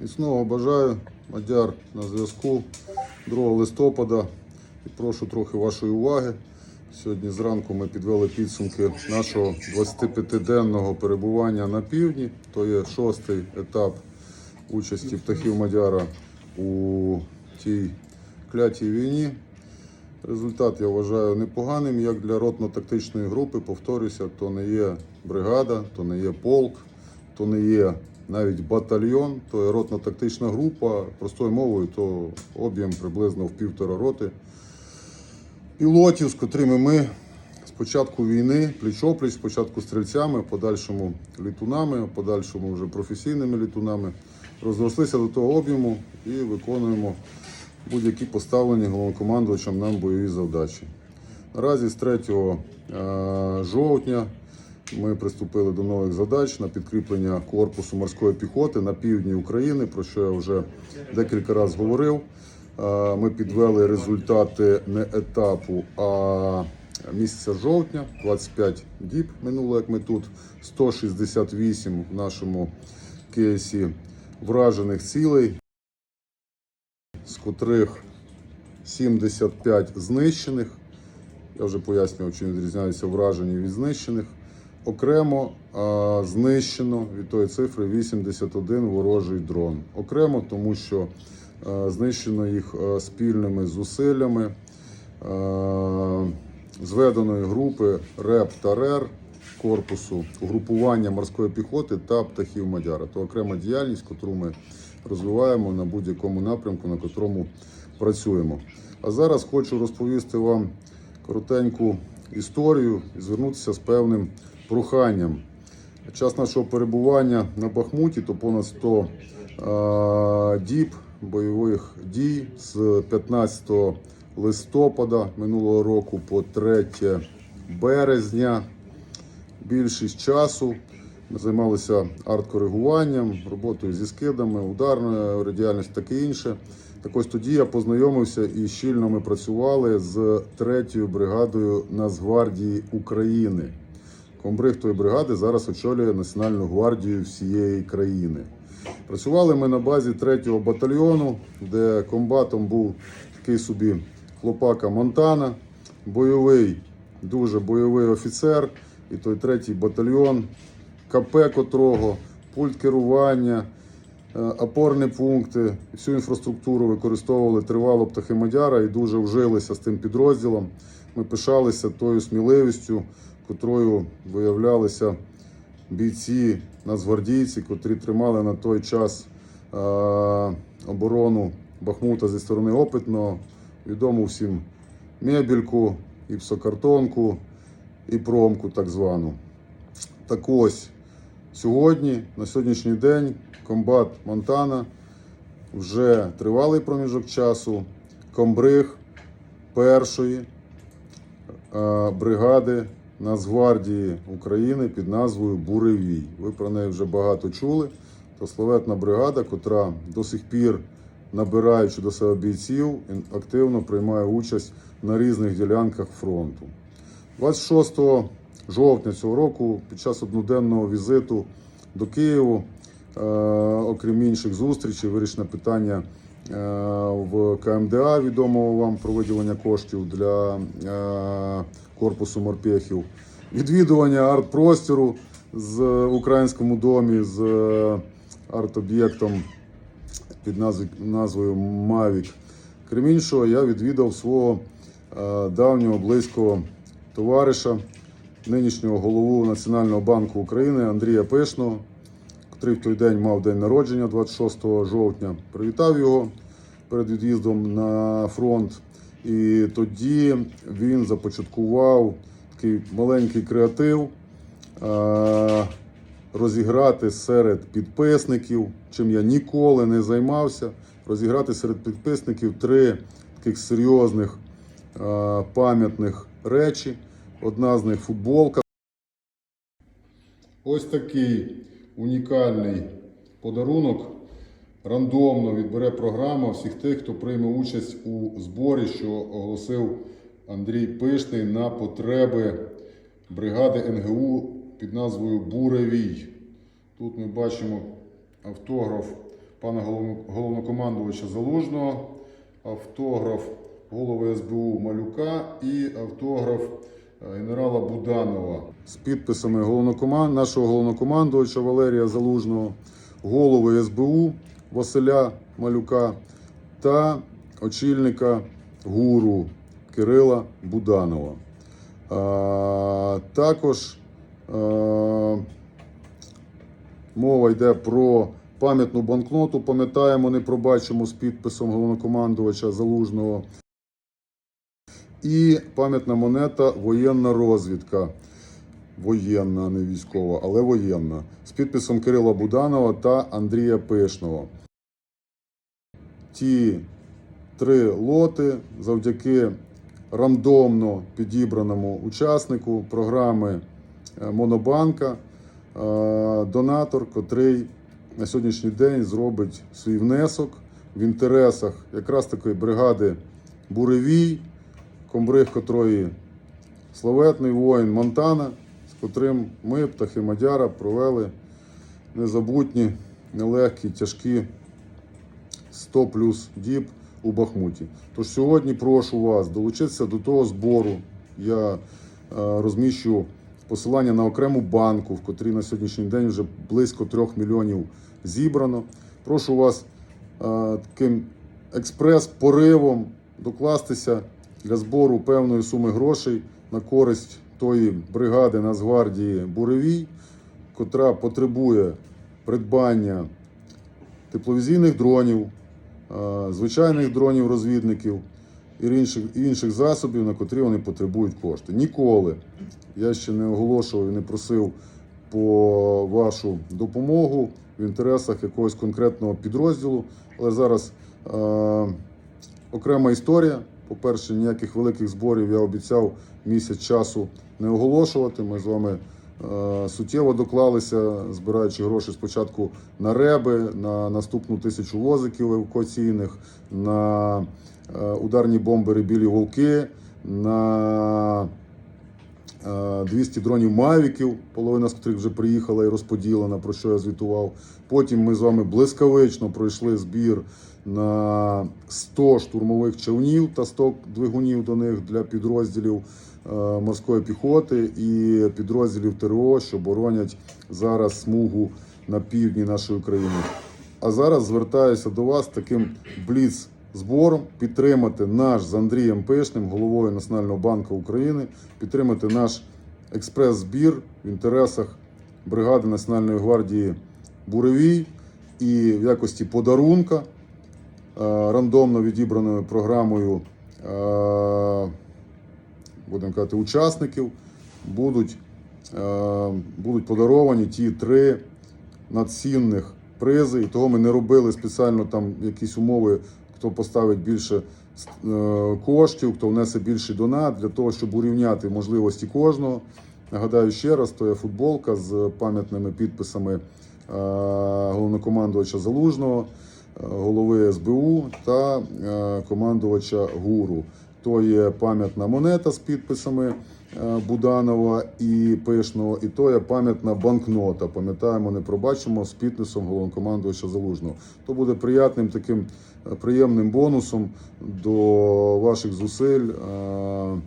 Міцного бажаю, Мадяр на зв'язку 2 листопада. І прошу трохи вашої уваги. Сьогодні зранку ми підвели підсумки нашого 25-денного перебування на півдні. То є шостий етап участі птахів Мадяра у тій клятій війні. Результат я вважаю непоганим, як для ротно-тактичної групи. Повторюся, то не є бригада, то не є полк, то не є навіть батальйон, то є ротно-тактична група. Простою мовою, то об'єм приблизно в півтора роти. Пілотів, з котрими ми з початку війни пліч-опліч, спочатку стрільцями, подальшому літунами, подальшому вже професійними літунами, розрослися до того об'єму і виконуємо будь-які поставлені головнокомандувачем нам бойові завдачі. Наразі з 3 е, жовтня ми приступили до нових задач на підкріплення корпусу морської піхоти на півдні України, про що я вже декілька разів говорив. Е, Ми підвели результати не етапу, а місяця жовтня, 25 діб минуло, як ми тут, 168 в нашому кейсі вражених цілей з котрих 75 знищених. Я вже пояснював, чим відрізняються вражені від знищених. Окремо а, знищено від тої цифри 81 ворожий дрон. Окремо, тому що а, знищено їх а, спільними зусиллями а, зведеної групи РЕП та РЕР корпусу угрупування морської піхоти та птахів Мадяра. То окрема діяльність, яку ми розвиваємо на будь-якому напрямку, на котрому працюємо. А зараз хочу розповісти вам коротеньку історію і звернутися з певним проханням. Час нашого перебування на Бахмуті то понад 100 е, діб бойових дій з 15 листопада минулого року по 3 березня. Більшість часу ми займалися арт-коригуванням, роботою зі скидами, ударною діяльністю, таке інше. Так ось тоді я познайомився і щільно ми працювали з 3-ю бригадою Нацгвардії України. Комбриг тої бригади зараз очолює Національну гвардію всієї країни. Працювали ми на базі 3-го батальйону, де комбатом був такий собі хлопака Монтана, бойовий, дуже бойовий офіцер. І той третій батальйон, КП котрого, пульт керування, е, опорні пункти, всю інфраструктуру використовували тривало птахи Мадяра і дуже вжилися з тим підрозділом. Ми пишалися тою сміливістю, котрою виявлялися бійці, нацгвардійці, котрі тримали на той час е, оборону Бахмута зі сторони опитного, відому всім мебільку, іпсокартонку і промку так звану. Так ось сьогодні, на сьогоднішній день, комбат Монтана вже тривалий проміжок часу, комбриг першої е, бригади Нацгвардії України під назвою Буревій. Ви про неї вже багато чули. То славетна бригада, котра до сих пір, набираючи до себе бійців, активно приймає участь на різних ділянках фронту. 26 жовтня цього року, під час одноденного візиту до Києву, е, окрім інших зустрічей, вирішено питання е, в КМДА відомого вам про виділення коштів для е, корпусу морпехів, відвідування арт-простору з українському домі з е, арт-об'єктом під назвою Мавік. Крім іншого, я відвідав свого е, давнього близького товариша, нинішнього голову Національного банку України Андрія Пишного, котрий в той день мав день народження 26 жовтня. Привітав його перед від'їздом на фронт. І тоді він започаткував такий маленький креатив. Розіграти серед підписників, чим я ніколи не займався. Розіграти серед підписників три таких серйозних пам'ятних речі. Одна з них футболка. Ось такий унікальний подарунок. Рандомно відбере програма всіх тих, хто прийме участь у зборі, що оголосив Андрій Пишний на потреби бригади НГУ під назвою Буревій. Тут ми бачимо автограф пана головнокомандувача Залужного, автограф голови СБУ Малюка і автограф е, генерала Буданова з підписами головнокоман... нашого головнокомандувача Валерія Залужного, голови СБУ Василя Малюка та очільника гуру Кирила Буданова. Також мова йде про пам'ятну банкноту. Пам'ятаємо, не пробачимо з підписом головнокомандувача Залужного. І пам'ятна монета воєнна розвідка. Воєнна, не військова, але воєнна. З підписом Кирила Буданова та Андрія Пишного. Ті три лоти завдяки рандомно підібраному учаснику програми е, Монобанка, е, донатор, котрий на сьогоднішній день зробить свій внесок в інтересах якраз такої бригади Буревій, комбриг котрої славетний воїн Монтана, з котрим ми, птахи Мадяра, провели незабутні, нелегкі, тяжкі 100 плюс діб у Бахмуті. Тож сьогодні прошу вас долучитися до того збору. Я е, розміщу посилання на окрему банку, в котрій на сьогоднішній день вже близько 3 мільйонів зібрано. Прошу вас е, таким експрес-поривом докластися для збору певної суми грошей на користь тої бригади Нацгвардії Буревій, котра потребує придбання тепловізійних дронів, звичайних дронів-розвідників і інших, інших засобів, на котрі вони потребують кошти. Ніколи я ще не оголошував і не просив по вашу допомогу в інтересах якогось конкретного підрозділу. Але зараз е, окрема історія. По-перше, ніяких великих зборів я обіцяв місяць часу не оголошувати. Ми з вами е, суттєво доклалися, збираючи гроші спочатку на реби, на наступну тисячу возиків евакуаційних, на е, ударні бомбери білі волки, на е, 200 дронів Мавіків, половина з яких вже приїхала і розподілена, про що я звітував. Потім ми з вами блискавично пройшли збір на 100 штурмових човнів та 100 двигунів до них для підрозділів е, морської піхоти і підрозділів ТРО, що боронять зараз смугу на півдні нашої країни. А зараз звертаюся до вас таким бліц збором підтримати наш з Андрієм Пишним, головою Національного банку України, підтримати наш експрес-збір в інтересах бригади Національної гвардії Буревій і в якості подарунка е, рандомно відібраною програмою, е, будемо казати, учасників будуть, е, будуть подаровані ті три надцінних призи. І того ми не робили спеціально там якісь умови, хто поставить більше е, коштів, хто внесе більший донат для того, щоб урівняти можливості кожного. Нагадаю ще раз, то є футболка з пам'ятними підписами е, головнокомандувача Залужного, е, голови СБУ та е, командувача ГУРу. То є пам'ятна монета з підписами е, Буданова і Пишного, і то є пам'ятна банкнота. Пам'ятаємо, не пробачимо з підписом головнокомандувача Залужного. То буде приятним таким е, приємним бонусом до ваших зусиль. е,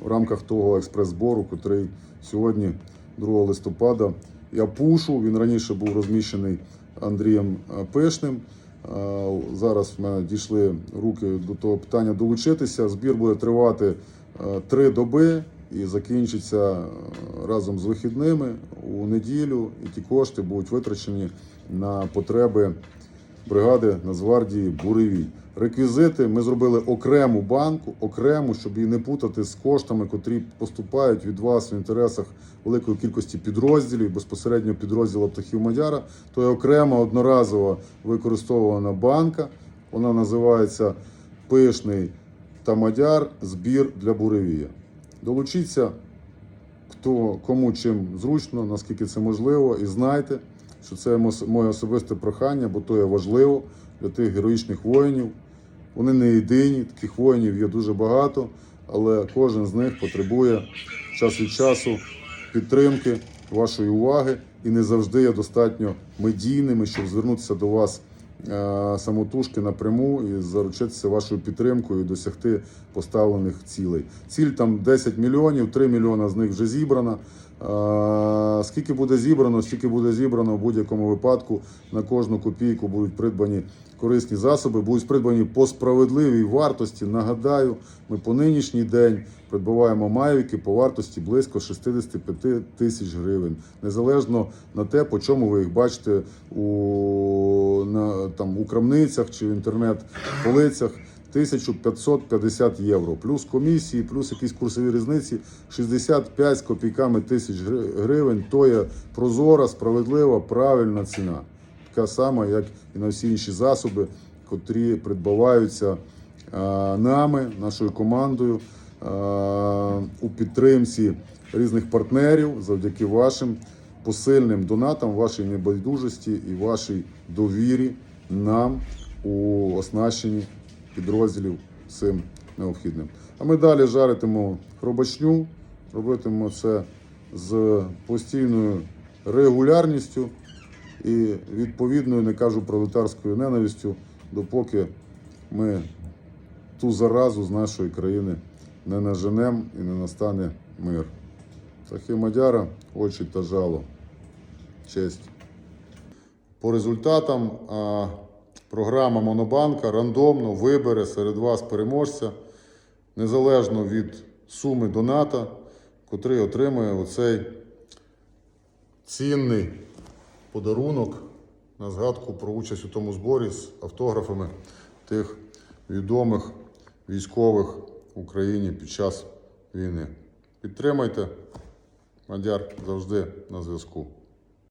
в рамках того експрес-збору, котрий сьогодні, 2 листопада, я пушу. Він раніше був розміщений Андрієм Пишним. Зараз в мене дійшли руки до того питання долучитися. Збір буде тривати е, три доби і закінчиться е, разом з вихідними у неділю. І ті кошти будуть витрачені на потреби бригади Нацгвардії Буревій. Реквізити ми зробили окрему банку, окрему, щоб її не путати з коштами, котрі поступають від вас в інтересах великої кількості підрозділів, безпосередньо підрозділу птахів Мадяра. То є окрема одноразова використовувана банка. Вона називається Пишний та Мадяр збір для буревія. Долучіться, хто кому чим зручно, наскільки це можливо, і знайте, що це моє особисте прохання, бо то є важливо для тих героїчних воїнів. Вони не єдині, таких воїнів є дуже багато, але кожен з них потребує час від часу підтримки, вашої уваги і не завжди є достатньо медійними, щоб звернутися до вас самотужки напряму і заручитися вашою підтримкою і досягти поставлених цілей. Ціль там 10 мільйонів, 3 мільйона з них вже зібрано. Е, Скільки буде зібрано, стільки буде зібрано в будь-якому випадку. На кожну копійку будуть придбані корисні засоби, будуть придбані по справедливій вартості. Нагадаю, ми по нинішній день придбаваємо мавіки по вартості близько 65 тисяч гривень, незалежно на те, по чому ви їх бачите у, на, там, у крамницях чи в інтернет-полицях. 1550 євро, плюс комісії, плюс якісь курсові різниці 65 з копійками тисяч гривень. То є прозора, справедлива, правильна ціна. Така сама, як і на всі інші засоби, котрі придбаваються нами, нашою командою у підтримці різних партнерів завдяки вашим посильним донатам, вашій небайдужості і вашій довірі нам у оснащенні підрозділів цим необхідним. А ми далі жаритимемо хробачню, робитимемо це з постійною регулярністю і відповідною, не кажу пролетарською ненавистю, допоки ми ту заразу з нашої країни не наженем і не настане мир. Тахи Мадяра, очі та жало. Честь. По результатам програма Монобанка рандомно вибере серед вас переможця, незалежно від суми доната, котрий отримує оцей цінний подарунок на згадку про участь у тому зборі з автографами тих відомих військових Україні під час війни. Підтримайте. Мадяр завжди на зв'язку.